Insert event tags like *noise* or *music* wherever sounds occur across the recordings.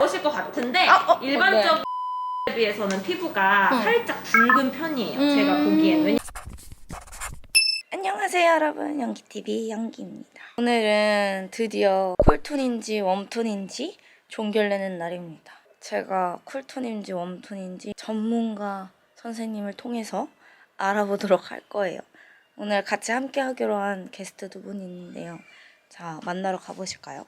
오실 것 같은데 아, 어, 일반적인 에 *laughs* 비해서는 피부가 응. 살짝 붉은 편이에요. 음. 제가 보기엔. 왜냐 안녕하세요 여러분. 연기TV 연기입니다. 오늘은 드디어 쿨톤인지 웜톤인지 종결내는 날입니다. 제가 쿨톤인지 웜톤인지 전문가 선생님을 통해서 알아보도록 할 거예요. 오늘 같이 함께 하기로 한 게스트 두 분이 있는데요. 자 만나러 가보실까요?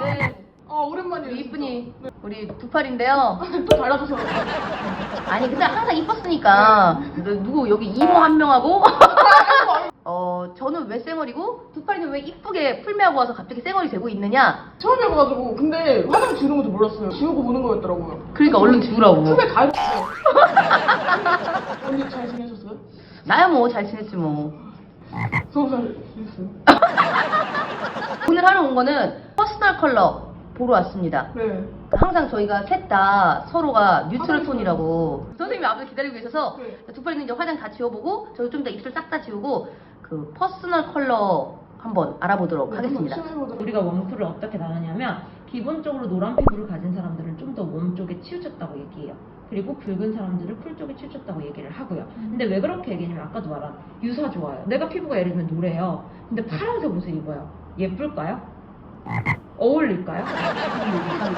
네. 아 오랜만이에요. 이쁜이 우리 두 팔인데요. *laughs* 또 달라져서. 아니 근데 항상 이뻤으니까 너 누구 여기 이모 한 명하고 *laughs* 어 저는 왜 쌩얼이고 두 팔이는 왜 이쁘게 풀메하고 와서 갑자기 쌩얼이 되고 있느냐? 처음 해봐가지고 근데 화장 지우는 것도 몰랐어요. 지우고 보는 거였더라고요. 그러니까 얼른 지우라고. 후배 다 했어요. 언니 잘 지내셨어요? 나야 뭐 잘 지냈지 뭐. 저도 잘 지냈어요. *laughs* 오늘 하러 온 거는 퍼스널 컬러 보러 왔습니다. 네. 항상 저희가 셋 다 서로가 뉴트럴 톤이라고 선생님이 앞에서 기다리고 계셔서 네. 두 팔이는 이제 화장 다 지워보고 저도 좀더 입술 싹 다 지우고 그 퍼스널 컬러 한번 알아보도록 하겠습니다. 시험해보도록. 우리가 웜쿨을 어떻게 나누냐면 기본적으로 노란 피부를 가진 사람들은 좀 더 웜 쪽에 치우쳤다고 얘기해요. 그리고 붉은 사람들은 쿨 쪽에 치우쳤다고 얘기를 하고요. 근데 왜 그렇게 얘기냐면 아까도 말한 유사 좋아요. 내가 피부가 예를 들면 노래요. 근데 파란색 옷을 입어요. 예쁠까요? 어울릴까요?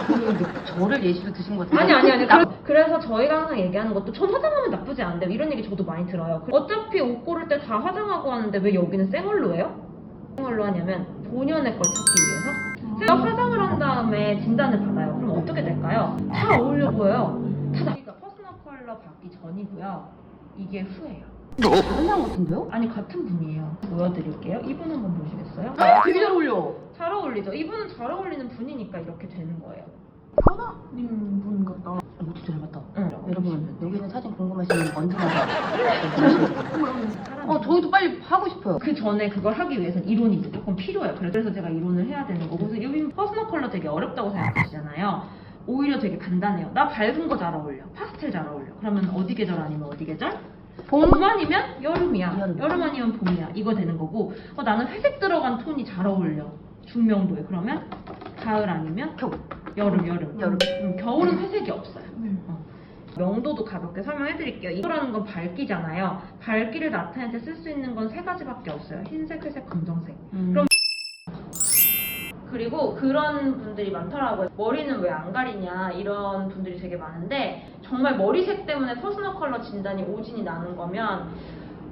그 저를 예시로 드신 것 같아요. 아니 아니 아니 그래, 그래서 저희가 항상 얘기하는 것도 전 화장하면 나쁘지 않은데 이런 얘기 저도 많이 들어요 어차피 옷 고를 때 다 화장하고 하는데 왜 여기는 생얼로 해요? 생얼로 하냐면 본연의 걸 찾기 위해서 제가 화장을 한 다음에 진단을 받아요 그럼 어떻게 될까요? 다 어울려 보여요 다 그러니까 퍼스널 컬러 받기 전이고요 이게 후예요 사람 같은데요? 아니 같은 분이에요 보여드릴게요 이분 한번 보시겠어요? 되게 잘 어울려. 잘 어울리죠 이분은 잘 어울리는 분이니까 이렇게 되는 거예요 하나님 분 같다. 모두 잘 봤다. 응. 여러분 여기 있는 사진 궁금하시면 언제나 어 어, 저희도 빨리 하고 싶어요. 그 전에 그걸 하기 위해서는 이론이 무조건 필요해요. 그래서 제가 이론을 해야 되는 거고. 그래서 여기 퍼스널 컬러 되게 어렵다고 생각하시잖아요. 오히려 되게 간단해요. 나 밝은 거 잘 어울려. 파스텔 잘 어울려. 그러면 어디 계절 아니면 어디 계절? 봄 아니면 여름이야. 여름. 여름 아니면 봄이야. 이거 되는 거고. 어, 나는 회색 들어간 톤이 잘 어울려. 중명도에. 그러면 가을 아니면 겨울. 여름, 여름. 여름. 음, 겨울은 회색이 없어요. 네. 명도도 가볍게 설명해 드릴게요. 이거라는 건 밝기잖아요. 밝기를 나타낼 때 쓸 수 있는 건 세 가지밖에 없어요. 흰색, 회색, 검정색. 음. 그럼 그리고 그런 분들이 많더라고요. 머리는 왜 안 가리냐 이런 분들이 되게 많은데 정말 머리색 때문에 퍼스널 컬러 진단이 오진이 나는 거면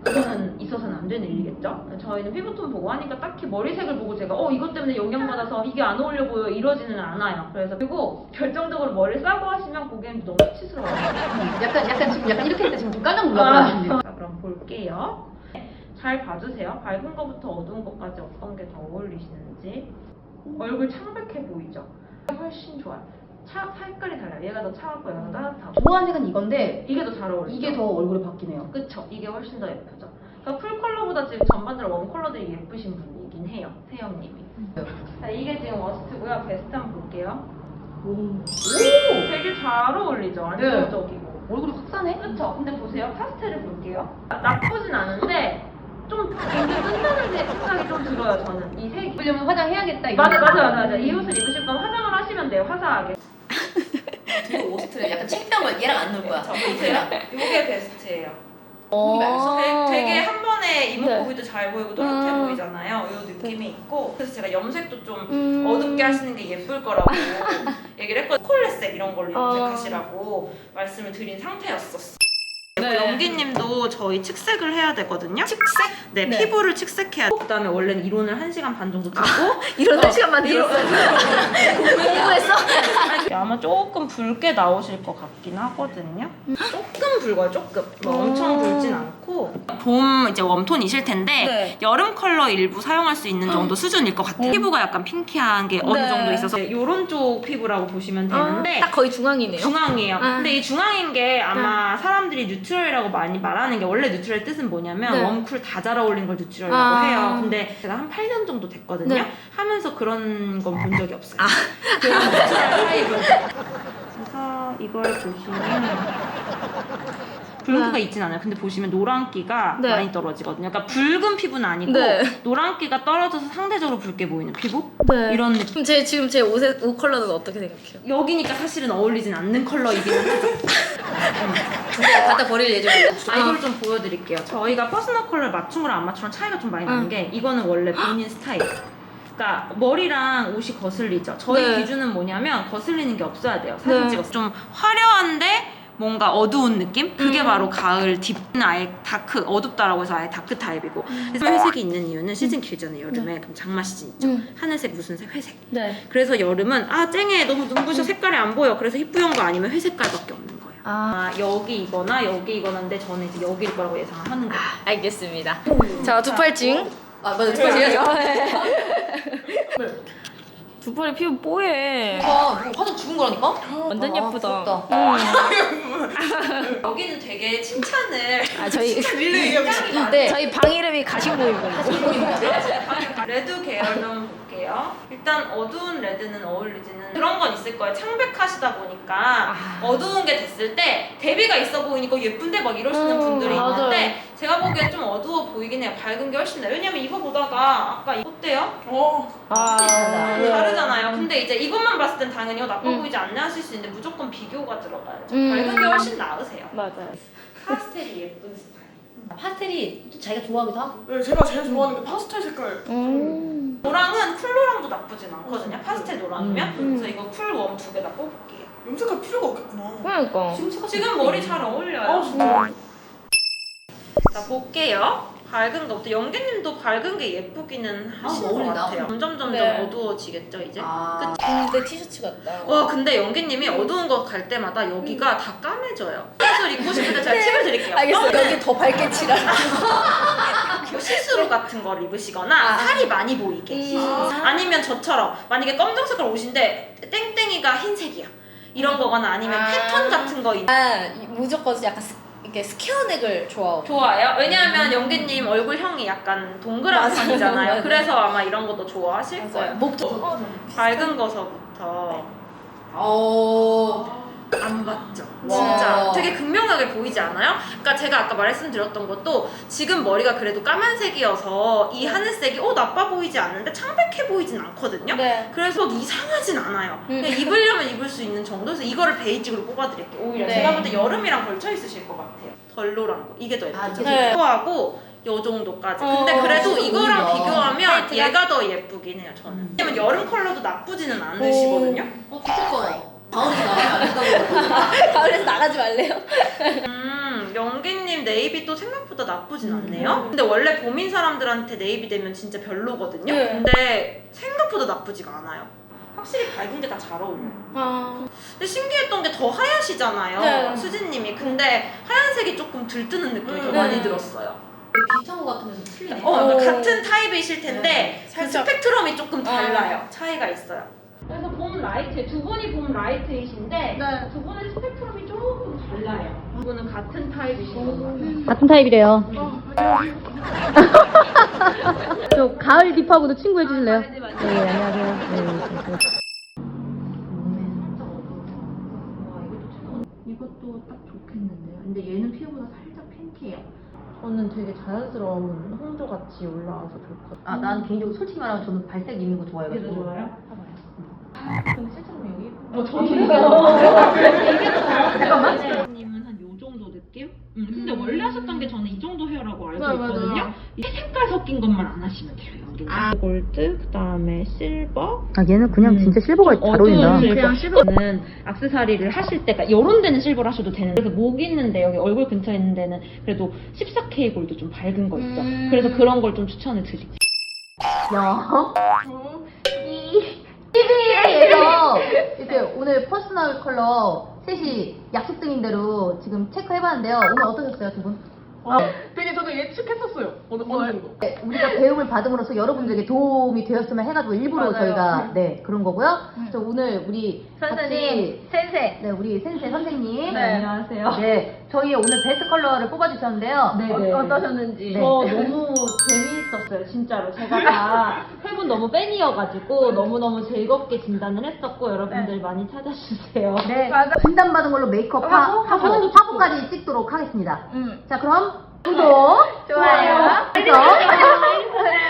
그거는 있어서는 안 되는 일이겠죠. 저희는 피부톤 보고 하니까 딱히 머리색을 보고 제가 어 이것 때문에 영향받아서 이게 안 어울려 보여 이러지는 않아요. 그래서 그리고 결정적으로 머리를 싸고 하시면 고객님 너무 수치스러워요. 약간 약간 지금 약간 이렇게 했는데 지금 좀 깜짝 놀랐거든요. 자, 그럼 볼게요. 잘 봐주세요. 밝은 것부터 어두운 것까지 어떤 게 더 어울리시는지. 얼굴 창백해 보이죠? 훨씬 좋아요. 차, 색깔이 달라요. 얘가 더 차갑고 얘가 더 따뜻하고. 좋아하는 색은 이건데 이게 더 잘 어울리죠? 이게 더 얼굴에 바뀌네요. 그쵸. 이게 훨씬 더 예쁘죠. 그러니까 풀 컬러보다 지금 전반적으로 웜 컬러들이 예쁘신 분이긴 해요. 세영님이. 자, 이게 지금 워스트고요. 베스트 한번 볼게요. 오. 되게 잘 어울리죠? 안정적이고. 얼굴이 확 싸네. 그쵸. 근데 보세요. 파스텔을 볼게요. 아, 나쁘진 않은데 좀 끝나는 생각이 좀 들어요. 저는 이 색이. 그러려면 화장해야겠다. 이런 맞아, 맞아, 맞아, 맞아. 이 옷을 입으실 거면 화장을 하시면 돼요. 화사하게. *laughs* 되게 오스트레 약간 창피한 거 얘랑 안 놀 거야 저 보세요. 이게 베스트예요. 어. 되게, 되게 한 번에 이목구비도 네. 잘 보이고 또렷해 음. 보이잖아요. 이 느낌이 있고. 그래서 제가 염색도 좀 음. 어둡게 하시는 게 예쁠 거라고 *laughs* 얘기를 했거든요. 콜레색 이런 걸로 어. 염색하시라고 말씀을 드린 상태였었어. 네. 연기님도 저희 측색을 해야 되거든요. 측색? 네, 네. 피부를 측색해야 돼. 그다음에 원래는 이론을 1시간 반 정도 듣고 *laughs* 이런 어, 한 시간만 들었어요 *laughs* 공부했어? 아마 조금 붉게 나오실 것 같긴 하거든요. 조금 붉어요, 조금. 뭐 엄청 이제 웜톤이실 텐데 네. 여름 컬러 일부 사용할 수 있는 정도 수준일 것 같아요. 피부가 약간 핑키한 게 어느 네. 정도 있어서 이런 쪽 피부라고 보시면 되는데 딱 거의 중앙이네요 중앙이에요. 아. 근데 이 중앙인 게 아마 사람들이 뉴트럴이라고 많이 말하는 게 원래 뉴트럴 뜻은 뭐냐면 네. 웜쿨 다 잘 어울린 걸 뉴트럴이라고 아. 해요. 근데 제가 한 8년 정도 됐거든요. 네. 하면서 그런 건 본 적이 없어요. 아. 그냥 뉴트럴 타입을. 그래서 이걸 보시면 붉은기가 있진 않아요. 근데 보시면 노란기가 네. 많이 떨어지거든요. 그러니까 붉은 피부는 아니고 네. 노란기가 떨어져서 상대적으로 붉게 보이는 피부? 네. 이런 느낌. 그럼 제 지금 제 옷의 옷 컬러는 어떻게 생각해요? 여기니까 사실은 어울리진 않는 컬러이기는 하죠. *laughs* 근데 갖다 버릴 예정이에요. 아, 이걸 좀 보여드릴게요. 저희가 퍼스널 맞춘 거랑 안 거랑 차이가 좀 많이 나는 응. 게 이거는 원래 본인 스타일. 그러니까 머리랑 옷이 거슬리죠. 저희 네. 기준은 뭐냐면 거슬리는 게 없어야 돼요. 사진 네. 찍어서 좀 화려한데 뭔가 어두운 느낌? 그게 음. 바로 가을 딥은 아예 다크 어둡다라고 해서 아예 다크 타입이고 그래서 회색이 있는 이유는 시즌 길잖아요 여름에 그럼 장마 시즌 있죠 음. 하늘색 무슨 색 회색 네. 그래서 여름은 아 쨍해 너무 눈부셔 색깔이 안 보여 그래서 희뿌연 거 아니면 회색깔밖에 없는 거예요 아 아, 여기 이거나 여기 이거나인데 저는 이제 여기일 거라고 예상을 하는 거예요. 알겠습니다. 자 두팔징. 아 맞아 두팔징이죠. *laughs* *laughs* 두 팔이 피부 뽀얘. 아, 화장 죽은 거라니까? 완전 아, 예쁘다. 부럽다. *laughs* 여기는 되게 칭찬을 아 저희 *laughs* 네. *laughs* 저희 방 이름이 가시보입니다. 레드 계열 좀 볼게요. 일단 어두운 레드는 어울리지는 그런 건 있을 거예요. 창백하시다 보니까 어두운 게 됐을 때 대비가 있어 보이니까 예쁜데 막 이러시는 음, 분들이 맞아요. 있는데 제가 보기엔 좀 어두워 보이긴 해요. 밝은 게 훨씬 나요. 왜냐면 이거 보다가 아까 이거 어때요? 아 다르잖아요. 근데 이제 이것만 봤을 땐 당연히 어, 나빠 음. 보이지 않네 하실 수 있는데 무조건 비교가 들어가야죠. 음. 밝은 게 훨씬 나으세요. 맞아요. 파스텔이 예쁜 스타일. 파스텔이 또 자기가 좋아하기도 하고. 네, 제가 제일 좋아하는 게 파스텔 색깔. 음. 노랑은 쿨노랑도 나쁘진 않거든요. 파스텔 노랑이면. 음. 그래서 이거 쿨웜 두 개 다 뽑을게요. 염색할 필요가 없겠구나. 그러니까. 지금 머리 잘 어울려요. 아, 진짜. 자, 볼게요. 밝은 거부터. 연기님도 밝은 게 예쁘기는 하신 아, 것 어울린다. 같아요. 점점 점점 네. 어두워지겠죠, 이제? 아. 군대 티셔츠 같다. 와 근데 연기님이 어두운 거 갈 때마다 여기가 다 까매져요. 옷을 입고 싶은데 제가 팁을 드릴게요. 알겠어. 여기 더 밝게 칠하. 뭐 시스루 같은 걸 입으시거나 살이 많이 보이게 아니면 저처럼 만약에 검정색깔 옷인데 땡땡이가 흰색이야 이런 거거나 아니면 아. 패턴 같은 거 있... 아 무조건 약간 스, 이렇게 스퀘어넥을 좋아하고. 좋아해요? 왜냐하면 연기님 얼굴형이 약간 동그란 맞아요. 편이잖아요. *laughs* 그래서 아마 이런 것도 좋아하실 거예요 목도. 밝은 거서부터 어. 안 봤죠. 와. 진짜 되게 극명하게 보이지 않아요? 그러니까 제가 아까 말씀드렸던 것도 지금 머리가 그래도 까만색이어서 이 하늘색이 어 나빠 보이지 않는데 창백해 보이진 않거든요. 네. 그래서 이상하진 않아요. 그냥 입으려면 입을 수 있는 정도에서 이거를 베이직으로 뽑아드릴게요. 오히려 네. 제가 볼 때 여름이랑 걸쳐 있으실 것 같아요. 덜 노란 거. 이게 더 아, 예쁘죠. 네. 하고 요 정도까지. 어, 근데 그래도 진짜 이거랑 어울린다. 비교하면 타이트가? 얘가 더 예쁘긴 해요. 저는. 음. 왜냐면 여름 컬러도 나쁘지는 않으시거든요. 어, 좋겠다. 가을이 나가면 안 된다고. 가을에서 나가지 말래요. 음, 연기님 네이비 또 생각보다 나쁘진 음. 않네요. 근데 원래 봄인 사람들한테 네이비 되면 진짜 별로거든요. 네. 근데 생각보다 나쁘지가 않아요. 확실히 밝은 게 다 잘 어울려요. 아. 근데 신기했던 게 더 하얗시잖아요. 네. 수진님이. 근데 하얀색이 조금 들뜨는 느낌이 더 음. 많이 네. 들었어요. 비슷한 거 같으면서 틀리네. 어, 그러니까 오. 같은 타입이실 텐데 네. 그 살짝. 스펙트럼이 조금 어. 달라요. 차이가 있어요. 봄 라이트, 두 분이 봄 라이트이신데 네. 두 분의 스펙트럼이 조금 달라요. 두 분은 같은 타입이신 거예요. 같은 타입이래요. *laughs* 저 가을 딥하고도 친구 해주실래요? 네, 안녕하세요. 네, 이것도 딱 좋겠는데요. 근데 얘는 피부보다 살짝 핑크해요. 저는 되게 자연스러운 홍조같이 올라와서 좋거든요. 아, 난 개인적으로 솔직히 말하면 저는 발색 있는 거 좋아해가지고. 얘도 좋아요? 여기 어, 저는 *laughs* 잠깐만. 님은 한 요 정도 느낌? 음, 근데 원래 하셨던 게 저는 이 정도 헤어라고 알고. 있거든요. 이 색깔 섞인 것만 안 하시면 돼요. 여기. 아, 골드, 그다음에 실버, 아, 얘는 그냥 진짜 실버가 잘 어울린다. 어두운 그냥 실버는 악세사리를 하실 때가 이런 데는 실버를 하셔도 되는데 그래서 목 있는데 여기 얼굴 근처에 있는 데는 그래도 14K 골드 좀 밝은 거 있죠. 음. 그래서 그런 걸 좀 추천을 드릴게요. 야. TV에서 이렇게 오늘 퍼스널 컬러 셋이 약속 등인 대로 지금 체크해봤는데요. 오늘 어떠셨어요, 두 분? 되게 저도 예측했었어요. 어느 어느 정도. 네, 우리가 배움을 받음으로써 여러분들에게 도움이 되었으면 해가지고 일부러 맞아요. 저희가 네 그런 거고요. 그래서 오늘 우리 선생님, 같이 센세. 네 우리 센세 선생님 네, 안녕하세요. 네 저희 오늘 베스트 컬러를 뽑아주셨는데요. 네, 어떠셨는지. 네. 저 너무 재미있었어요, 진짜로. 제가 다 *laughs* 세분 너무 팬이어가지고 너무너무 즐겁게 진단을 했었고 여러분들 많이 찾아주세요. 네 진단 받은 걸로 메이크업 하, 화보, 하고 화보도 화보까지 찍도록 하겠습니다. 음. 자 그럼 구독 좋아요. 구독 *laughs*